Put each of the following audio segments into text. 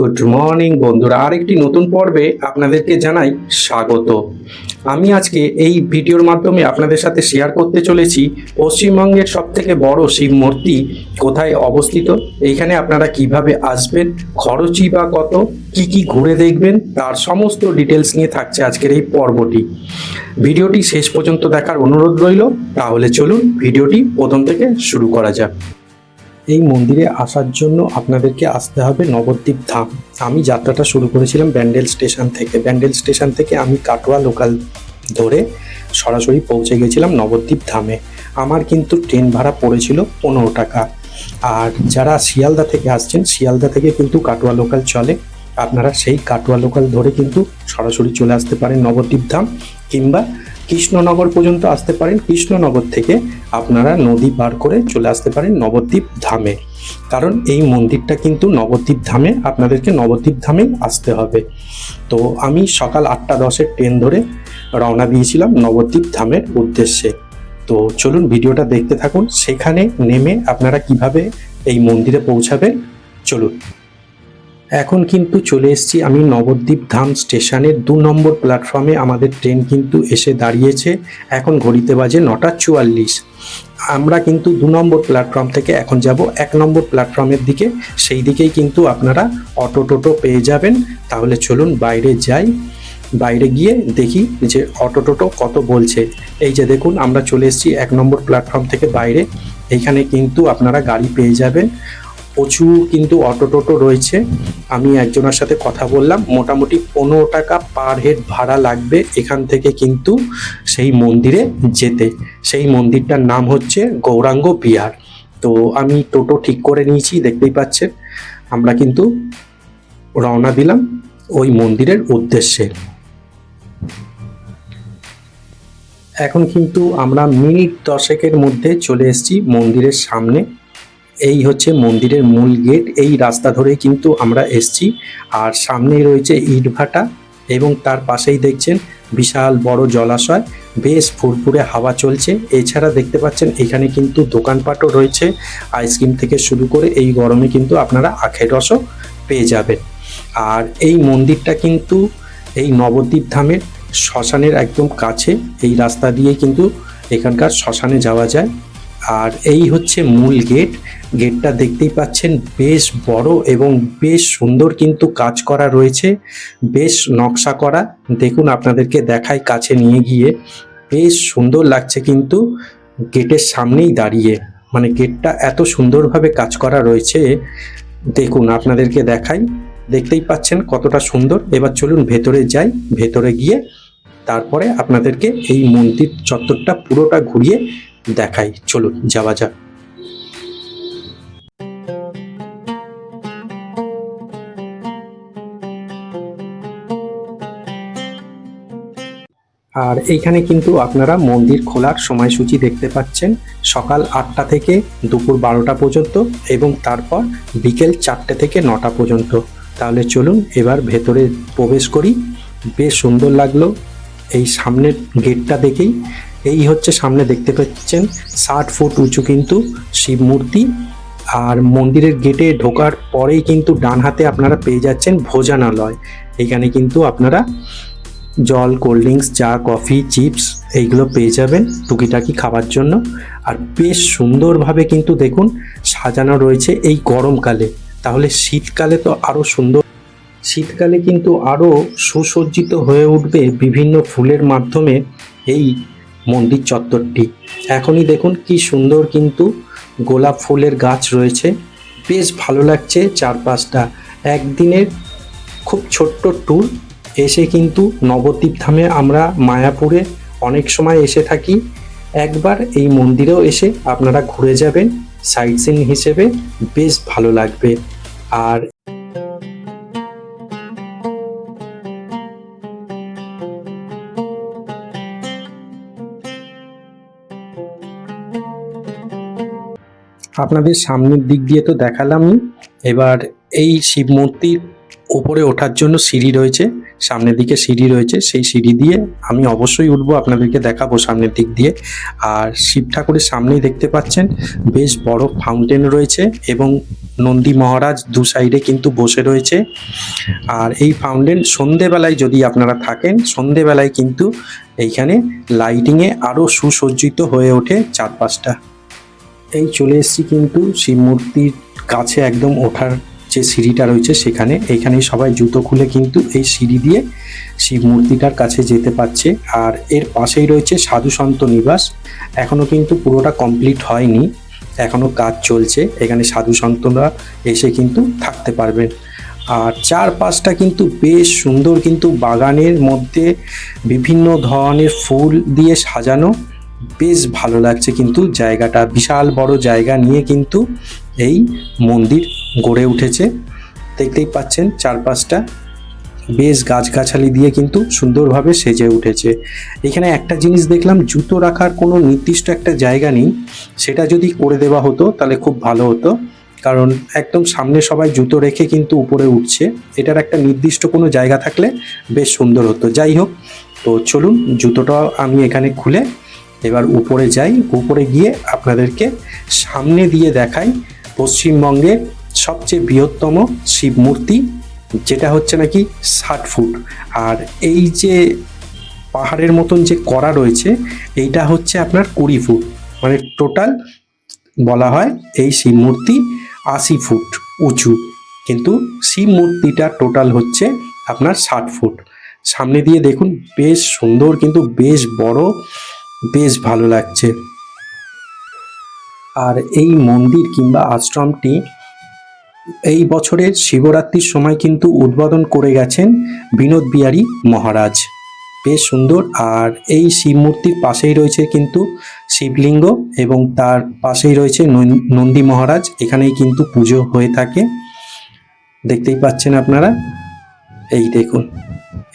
Good morning বন্ধুরা। আরেকটি নতুন পর্বে আপনাদেরকে জানাই স্বাগত। আমি আজকে এই ভিডিওর মাধ্যমে আপনাদের সাথে শেয়ার করতে চলেছি পশ্চিমবঙ্গের সব থেকে বড় শিব মূর্তি কোথায় অবস্থিত এইখানে আপনারা কীভাবে আসবেন, খরচই বা কত, কি কি ঘুরে দেখবেন, তার সমস্ত ডিটেলস নিয়ে থাকছে আজকের এই পর্বটি। ভিডিওটি শেষ পর্যন্ত দেখার অনুরোধ রইল, তাহলে চলুন ভিডিওটি প্রথম থেকে শুরু করা যাক। এই মন্দিরে আসার জন্য আপনাদেরকে আসতে হবে নবদ্বীপ ধাম। আমি যাত্রাটা শুরু করেছিলাম ব্যান্ডেল স্টেশন থেকে। ব্যান্ডেল স্টেশন থেকে আমি কাটোয়া লোকাল ধরে সরাসরি পৌঁছে গেছিলাম নবদ্বীপ ধামে। আমার কিন্তু ট্রেন ভাড়া পড়েছিল পনেরো টাকা। আর যারা শিয়ালদা থেকে আসছেন, শিয়ালদা থেকে কিন্তু কাটোয়া লোকাল চলে। আপনারা সেই কাটোয়া লোকাল ধরে কিন্তু সরাসরি চলে আসতে পারেন নবদ্বীপ ধাম কিংবা কৃষ্ণনগর পর্যন্ত আসতে পারেন। কৃষ্ণনগর থেকে আপনারা নদী পার করে চলে আসতে পারেন নবদ্বীপ ধামে। কারণ এই মন্দিরটা কিন্তু নবদ্বীপ ধামে, আপনাদেরকে নবদ্বীপ ধামেই আসতে হবে। তো আমি সকাল আটটা দশের ট্রেন ধরে রওনা দিয়েছিলাম নবদ্বীপ ধামের উদ্দেশ্যে। তো চলুন ভিডিওটা দেখতে থাকুন। সেখানে নেমে আপনারা কীভাবে এই মন্দিরে পৌঁছাবেন? চলুন। এখন কিন্তু চলে এসেছি আমি নবদ্বীপ ধাম স্টেশনের দু নম্বর প্ল্যাটফর্মে আমাদের ট্রেন কিন্তু এসে দাঁড়িয়েছে। এখন ঘড়িতে বাজে নটা চুয়াল্লিশ। আমরা কিন্তু দু নম্বর প্ল্যাটফর্ম থেকে এখন যাব এক নম্বর প্ল্যাটফর্মের দিকে। সেই দিকেই কিন্তু আপনারা অটো টোটো পেয়ে যাবেন। তাহলে চলুন বাইরে যাই। বাইরে গিয়ে দেখি যে অটো টোটো কত বলছে। এই যে দেখুন, আমরা চলে এসেছি এক নম্বর প্ল্যাটফর্ম থেকে বাইরে। এইখানে কিন্তু আপনারা গাড়ি পেয়ে যাবেন। প্রচুর কিন্তু অটো টোটো রয়েছে। আমি একজনের সাথে কথা বললাম, মোটামুটি পনেরো টাকা পার হেড ভাড়া লাগবে এখান থেকে কিন্তু সেই মন্দিরে যেতে। সেই মন্দিরটার নাম হচ্ছে গৌরাঙ্গ বিহার। তো আমি টোটো ঠিক করে নিয়েছি, দেখতেই পাচ্ছেন। আমরা কিন্তু রওনা দিলাম ওই মন্দিরের উদ্দেশ্যে। এখন কিন্তু আমরা মিনিট দশেকের মধ্যে চলে এসেছি মন্দিরের সামনে। এই হচ্ছে মন্দিরের মূল গেট। এই রাস্তা ধরেই কিন্তু আমরা এসছি। আর সামনেই রয়েছে ইটভাটা এবং তার পাশেই দেখছেন বিশাল বড় জলাশয়। বেশ ফুরফুরে হাওয়া চলছে। এছাড়া দেখতে পাচ্ছেন এখানে কিন্তু দোকানপাটও রয়েছে। আইসক্রিম থেকে শুরু করে এই গরমে কিন্তু আপনারা আখের রসও পেয়ে যাবেন। আর এই মন্দিরটা কিন্তু এই নবদ্বীপ ধামের শ্মশানের একদম কাছে। এই রাস্তা দিয়ে কিন্তু এখানকার শ্মশানে যাওয়া যায়। আর এই হচ্ছে মূল গেট। গেটটা দেখতেই পাচ্ছেন, বেশ বড় এবং বেশ সুন্দর কিন্তু কাজ করা রয়েছে। বেশ নকশা করা। দেখুন, আপনাদেরকে দেখাই কাছে নিয়ে গিয়ে। বেশ সুন্দর লাগছে কিন্তু গেটের সামনেই দাঁড়িয়ে। মানে গেটটা এত সুন্দরভাবে কাজ করা রয়েছে। দেখুন, আপনাদেরকে দেখাই। দেখতেই পাচ্ছেন কতটা সুন্দর। এবার চলুন ভেতরে যাই। ভেতরে গিয়ে তারপরে আপনাদেরকে এই মন্দির চত্বরটা পুরোটা ঘুরিয়ে দেখাই, চলুন, যাওয়া যাক। আর এইখানে কিন্তু আপনারা মন্দির খোলার সময়সূচি দেখতে পাচ্ছেন। সকাল আটটা থেকে দুপুর বারোটা পর্যন্ত এবং তারপর বিকেল চারটে থেকে নটা পর্যন্ত। তাহলে চলুন, এবার ভেতরে প্রবেশ করি। বেশ সুন্দর লাগল। এই সামনের গেটটা দেখেই এই হচ্ছে সামনে দেখতে পাচ্ছেন, ষাট ফুট উঁচু কিন্তু শিব মূর্তি। আর মন্দিরের গেটে ঢোকার পরেই কিন্তু ডান হাতে আপনারা পেয়ে যাচ্ছেন ভোজনালয়। এখানে কিন্তু আপনারা জল, কোল্ড ড্রিঙ্কস, চা, কফি, চিপস এইগুলো পেয়ে যাবেন টুকিটাকি খাবার জন্য। আর বেশ সুন্দরভাবে কিন্তু দেখুন সাজানো রয়েছে এই গরমকালে। তাহলে শীতকালে তো আরও সুন্দর, শীতকালে কিন্তু আরও সুসজ্জিত হয়ে উঠবে বিভিন্ন ফুলের মাধ্যমে এই মন্দির চত্বরটি। এখনই দেখুন কি সুন্দর কিন্তু গোলাপ ফুলের গাছ রয়েছে। বেশ ভালো লাগছে চারপাশটা। একদিনের খুব ছোট্ট ট্যুর। এসে কিন্তু নবদ্বীপ ধামে আমরা মায়াপুরে অনেক সময় এসে থাকি। একবার এই মন্দিরেও এসে আপনারা ঘুরে যাবেন। সাইট সিন হিসেবে বেশ ভালো লাগবে। আর আপনাদের সামনের দিক দিয়ে তো দেখালামই। এবার এই শিব মূর্তির উপরে ওঠার জন্য সিঁড়ি রয়েছে, সামনের দিকে সিঁড়ি রয়েছে, সেই সিঁড়ি দিয়ে আমি অবশ্যই উঠবো, আপনাদেরকে দেখাবো সামনের দিক দিয়ে। আর শিব ঠাকুরের সামনেই দেখতে পাচ্ছেন, বেশ বড় ফাউন্টেন রয়েছে এবং নন্দী মহারাজ দু সাইডে কিন্তু বসে রয়েছে। আর এই ফাউন্টেন সন্ধেবেলায় যদি আপনারা থাকেন, সন্ধেবেলায় কিন্তু এইখানে লাইটিংয়ে আরও সুসজ্জিত হয়ে ওঠে চারপাশটা। এই চলে এসেছি কিন্তু শিব মূর্তির কাছে একদম ওঠার যে সিঁড়িটা রয়েছে সেখানে এইখানে সবাই জুতো খুলে কিন্তু এই সিঁড়ি দিয়ে শিব মূর্তিটার কাছে যেতে পারছে। আর এর পাশেই রয়েছে সাধু সন্ত নিবাস। এখনও কিন্তু পুরোটা কমপ্লিট হয়নি। এখনও কাজ চলছে। এখানে সাধু সন্তরা এসে কিন্তু থাকতে পারবেন। আর চারপাশটা কিন্তু বেশ সুন্দর কিন্তু বাগানের মধ্যে বিভিন্ন ধরনের ফুল দিয়ে সাজানো। বেশ ভালো লাগছে কিন্তু জায়গাটা। বিশাল বড় জায়গা নিয়ে কিন্তু এই মন্দির গড়ে উঠেছে। দেখতেই পাচ্ছেন চারপাশটা বেশ গাছগাছালি দিয়ে কিন্তু সুন্দরভাবে সেজে উঠেছে। এখানে একটা জিনিস দেখলাম, জুতো রাখার কোনো নির্দিষ্ট একটা জায়গা নেই। সেটা যদি করে দেওয়া হতো, তাহলে খুব ভালো হতো। কারণ একদম সামনে সবাই জুতো রেখে কিন্তু উপরে উঠছে। এটার একটা নির্দিষ্ট কোনো জায়গা থাকলে বেশ সুন্দর হতো। যাই হোক, তো চলুন, জুতোটা আমি এখানে খুলে এবার উপরে যাই। উপরে গিয়ে আপনাদেরকে সামনে দিয়ে দেখাই পশ্চিমবঙ্গের সবচেয়ে বৃহত্তম শিব মূর্তি, যেটা হচ্ছে নাকি ষাট ফুট। আর এই যে পাহাড়ের মতন যে করা রয়েছে, এইটা হচ্ছে আপনার কুড়ি ফুট। মানে টোটাল বলা হয় এই শিব মূর্তি আশি ফুট উঁচু। কিন্তু শিব মূর্তিটা টোটাল হচ্ছে আপনার ষাট ফুট। সামনে দিয়ে দেখুন, বেশ সুন্দর কিন্তু বেশ বড়, বেশ ভালো লাগছে। আর এই মন্দির কিংবা আশ্রমটি এই বছরের শিবরাত্রির সময় কিন্তু উদ্বোধন করে গেছেন বিনোদ বিহারী মহারাজ। বেশ সুন্দর। আর এই শিব মূর্তির পাশেই রয়েছে কিন্তু শিবলিঙ্গ এবং তার পাশেই রয়েছে নন- নন্দী মহারাজ। এখানেই কিন্তু পুজো হয়ে থাকে। দেখতেই পাচ্ছেন আপনারা? এই দেখুন,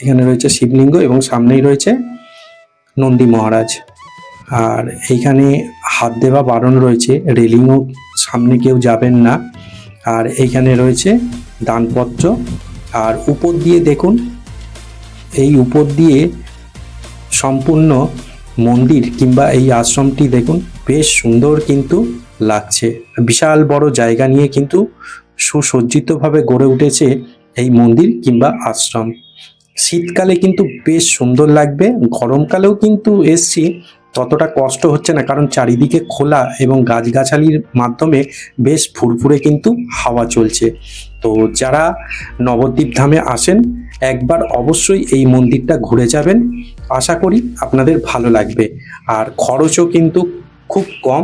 এখানে রয়েছে শিবলিঙ্গ এবং সামনেই রয়েছে নন্দী মহারাজ। আর এইখানে হাত দেওয়া বারণ রয়েছে। রেলিংও সামনে কেউ যাবেন না। আর এইখানে রয়েছে দানপত্র। আর উপর দিয়ে দেখুন, এই উপর দিয়ে সম্পূর্ণ মন্দির কিংবা এই আশ্রমটি দেখুন, বেশ সুন্দর কিন্তু লাগছে। বিশাল বড় জায়গা নিয়ে কিন্তু সুসজ্জিতভাবে গড়ে উঠেছে এই মন্দির কিংবা আশ্রম। শীতকালে কিন্তু বেশ সুন্দর লাগবে, গরমকালেও কিন্তু এসছি ততটা কষ্ট হচ্ছে না, কারণ চারিদিকে খোলা এবং গাছগাছালির মাধ্যমে বেশ ফুরফুরে কিন্তু হাওয়া চলছে। তো যারা নবদ্বীপ ধামে আসেন, একবার অবশ্যই এই মন্দিরটা ঘুরে যাবেন। আশা করি আপনাদের ভালো লাগবে। আর খরচও কিন্তু খুব কম।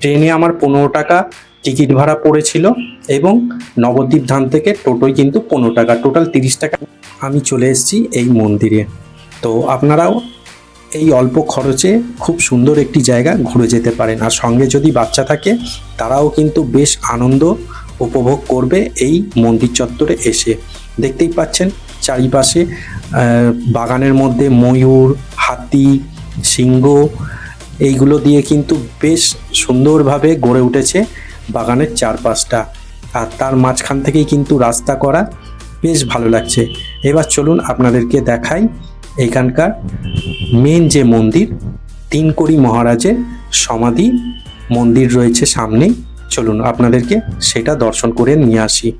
ট্রেনে আমার পনেরো টাকা টিকিট ভাড়া পড়েছিল এবং নবদ্বীপ ধাম থেকে টোটোয় কিন্তু পনেরো টাকা, টোটাল তিরিশ টাকা আমি চলে এসেছি এই মন্দিরে। তো আপনারাও এই অল্প খরচে খুব সুন্দর একটি জায়গা ঘুরে যেতে পারেন। আর সঙ্গে যদি বাচ্চা থাকে, তারাও কিন্তু বেশ আনন্দ উপভোগ করবে এই মন্দির চত্বরে এসে। দেখতেই পাচ্ছেন চারিপাশে বাগানের মধ্যে ময়ূর, হাতি, সিংহ, এইগুলো দিয়ে কিন্তু বেশ সুন্দরভাবে গড়ে উঠেছে বাগানের চারপাশটা। আর তার মাঝখান থেকেই কিন্তু রাস্তা করা বেশ ভালো লাগছে। এবার চলুন আপনাদেরকে দেখাই এখানকার মেন যে মন্দির তিনকড়ি মহারাজের সমাধি মন্দির রয়েছে সামনেই চলুন আপনাদেরকে সেটা দর্শন করে নিয়ে আসি।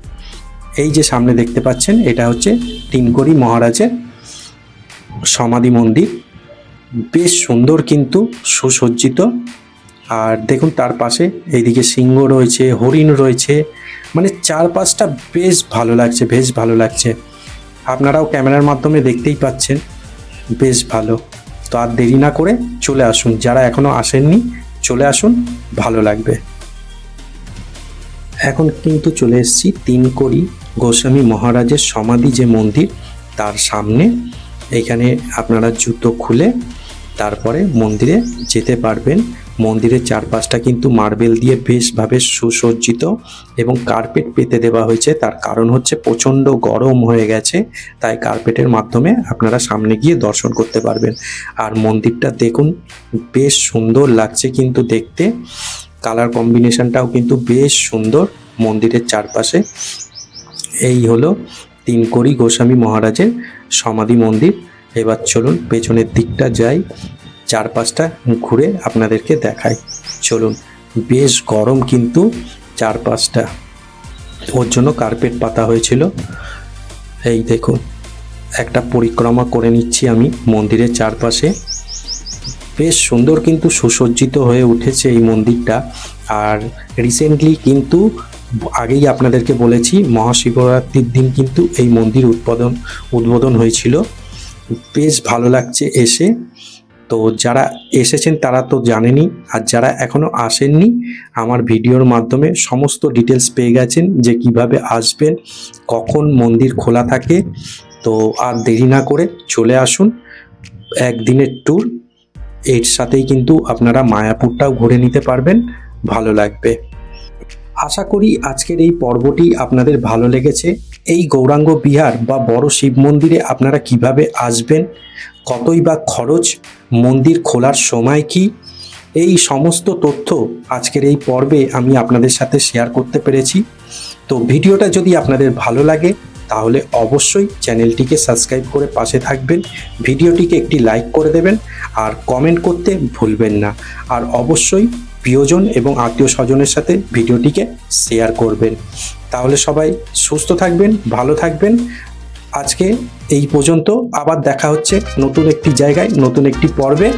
এই যে সামনে দেখতে পাচ্ছেন, এটা হচ্ছে তিনকড়ি মহারাজের সমাধি মন্দির। বেশ সুন্দর কিন্তু সুসজ্জিত। আর দেখুন তার পাশে এইদিকে সিংহ রয়েছে, হরিণ রয়েছে। মানে চারপাশটা বেশ ভালো লাগছে, বেশ ভালো লাগছে। আপনারাও ক্যামেরার মাধ্যমে দেখতেই পাচ্ছেন। বেশ ভালো। তো আর দেরি না করে চলে আসুন। যারা এখনও আসেননি, চলে আসুন, ভালো লাগবে। এখন কিন্তু চলে এসেছি তিনকড়ি গোস্বামী মহারাজের সমাধি যে মন্দির, তার সামনে। এখানে আপনারা জুতো খুলে তারপরে মন্দিরে যেতে পারবেন। মন্দিরের চারপাশটা কিন্তু মার্বেল দিয়ে বেশভাবে সুসজ্জিত এবং কার্পেট পেতে দেওয়া হয়েছে। তার কারণ হচ্ছে প্রচণ্ড গরম হয়ে গেছে, তাই কার্পেটের মাধ্যমে আপনারা সামনে গিয়ে দর্শন করতে পারবেন। আর মন্দিরটা দেখুন, বেশ সুন্দর লাগছে কিন্তু দেখতে। কালার কম্বিনেশনটাও কিন্তু বেশ সুন্দর মন্দিরের চারপাশে। এই হলো তিনকড়ি গোস্বামী মহারাজের সমাধি মন্দির। এবার চলুন পেছনের দিকটা যাই, চারপাশটা ঘুরে আপনাদেরকে দেখাই। চলুন, বেশ গরম কিন্তু চারপাশটা। ওর জন্য কার্পেট পাতা হয়েছিল। এই দেখুন, একটা পরিক্রমা করে নিচ্ছি আমি মন্দিরের চারপাশে। বেশ সুন্দর কিন্তু সুসজ্জিত হয়ে উঠেছে এই মন্দিরটা। আর রিসেন্টলি কিন্তু আগেই আপনাদেরকে বলেছি, মহাশিবরাত্রির দিন কিন্তু এই মন্দির উদ্বোধন উদ্বোধন হয়েছিল। বেশ ভালো লাগছে এসে। তো যারা এসেছেন তারা তো জানেনই, আর যারা এখনও আসেননি, আমার ভিডিওর মাধ্যমে সমস্ত ডিটেলস পেয়ে গেছেন যে কীভাবে আসবেন, কখন মন্দির খোলা থাকে। তো আর দেরি না করে চলে আসুন, একদিনের ট্যুর এর সাথেই কিন্তু আপনারা মায়াপুরটাও ঘুরে নিতে পারবেন, ভালো লাগবে। আশা করি আজকের এই পর্বটি আপনাদের ভালো লেগেছে। এই গৌরাঙ্গ বিহার বা বড় শিব মন্দিরে আপনারা কীভাবে আসবেন? কতই বা খরচ? মন্দির খোলার সময় কি? এই সমস্ত তথ্য আজকের এই পর্বে আমি আপনাদের সাথে শেয়ার করতে পেরেছি। তো ভিডিওটা যদি আপনাদের ভালো লাগে, তাহলে অবশ্যই চ্যানেলটিকে সাবস্ক্রাইব করে পাশে থাকবেন। ভিডিওটিকে একটি লাইক করে দেবেন, আর কমেন্ট করতে ভুলবেন না। আর অবশ্যই প্রিয়জন এবং আত্মীয় স্বজনের সাথে ভিডিওটিকে শেয়ার করবেন। তাহলে সবাই সুস্থ থাকবেন, ভালো থাকবেন। আজকে এই পর্যন্ত আবার দেখা হচ্ছে নতুন একটি জায়গায়, নতুন একটি পর্বে।